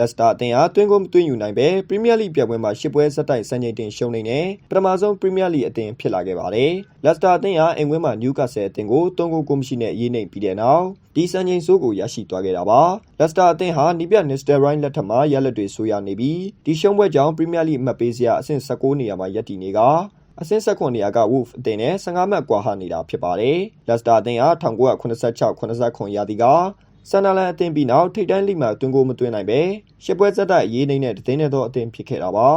လက်စတာအသင်းဟာတွင်းကိုမသွင်းယူနိုင်ပဲပရီးမီးယားလိပြပွဲမှာ၈ပွဲဆက်တိုက်စံချိန်တင်ရှုံးနေတဲ့ပထမဆုံးပရီးမီးယားလိအသင်းဖြစ်လာခဲ့ပါတယ်။လက်စတာအသင်းဟာအင်ကွင်းမှာနယူကာဆယ်အသင်းကို၃ဂိုးကိုမရှိနဲ့ရေးနှိမ်ပြီးတဲ့နောက်ဒီစံချိန်ဆိုးကိုရရှိသွားခဲ့တာပါ။လက်စတာအသင်းဟာနီးပြနစ်စတာရိုင်းလက်ထက်မှာရလက်တွေဆိုးရနေပြီးဒီရှုံးပွဲကြောင့်ပရီးမီးယားလိအမှတ်ပေးစရာအဆင့်16နေရာမှာရပ်တည်နေကအဆင့်16နေရာက Wolf အသင်းနဲ့15မှတ်ကွာဟနေတာဖြစ်ပါတယ်။လက်စတာအသင်းဟာ1986-89ရာသီက ဆန်နာလန်အသင်းပြီးနောက်ထိပ်တန်းလိမှာတွင်ကိုမသွင်းနိုင်ပဲရှစ်ပွဲဆက်တိုက်ရေးနေတဲ့တည်င်းနေသောအသင်းဖြစ်ခဲ့တာပါ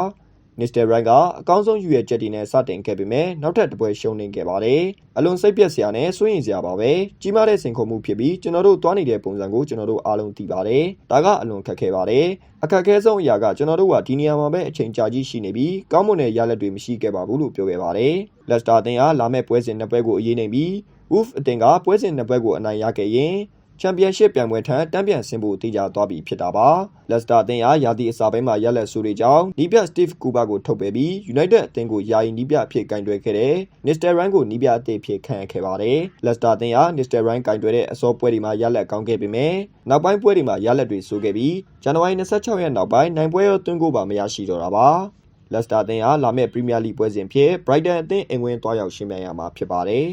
နစ်စတာရိုင်းကအကောင်းဆုံးယူရချက်တွေနဲ့စတင်ခဲ့ပေမဲ့နောက်ထပ်တစ်ပွဲရှုံးနေခဲ့ပါတယ်အလွန်စိတ်ပျက်စရာနဲ့စိုးရိမ်စရာပါပဲကြီးမားတဲ့စိန်ခေါ်မှုဖြစ်ပြီးကျွန်တော်တို့သွားနေတဲ့ပုံစံကိုကျွန်တော်တို့အားလုံးသိပါတယ်ဒါကအလွန်ခက်ခဲပါတယ်အခက်အခဲဆုံးအရာကကျွန်တော်တို့ကဒီနေရာမှာပဲအချိန်ကြာကြီးရှိနေပြီးကောင်းမွန်တဲ့ရလဒ်တွေမရှိခဲ့ပါဘူးလို့ပြောခဲ့ပါတယ်လက်စတာအသင်းကလာမဲ့ပွဲစဉ်နှစ်ပွဲကိုအရေးနေပြီး Wolf အသင်းကပွဲစဉ်နှစ်ပွဲကိုအနိုင်ရခဲ့ရင် ချန်ပီယံရှစ်ပြိုင်ပွဲထံတန်းပြန်ဆင်းဖို့တည်ကြသွားပြီဖြစ်တာပါလက်စတာအသင်းဟာရာသီအစာပိုင်းမှာရက်လက်ဆူတွေကြောင့်နီးပြစတီဖ်ကူဘာကိုထုတ်ပယ်ပြီး United အသင်းကိုယာယီနီးပြအဖြစ်ကင်တွယ်ခဲ့တဲ့ Mr. Ryan ကိုနီးပြအသစ်ဖြစ်ခံခဲ့ပါတယ်လက်စတာအသင်းဟာ Mr. Ryan ကင်တွယ်တဲ့အစောပွဲတွေမှာရက်လက်ကောင်းခဲ့ပေမဲ့နောက်ပိုင်းပွဲတွေမှာရက်လက်တွေဆိုးခဲ့ပြီးဇန်နဝါရီ26ရက်နောက်ပိုင်းနိုင်ပွဲရောသွင်းကိုပါမရရှိတော့တာပါလက်စတာအသင်းဟာလာမယ့်ပရီးမီးယားလိပွဲစဉ်ဖြစ် Brighton အသင်းအင်ဝင်သွားရောက်ရှင်ပြိုင်ရမှာဖြစ်ပါတယ်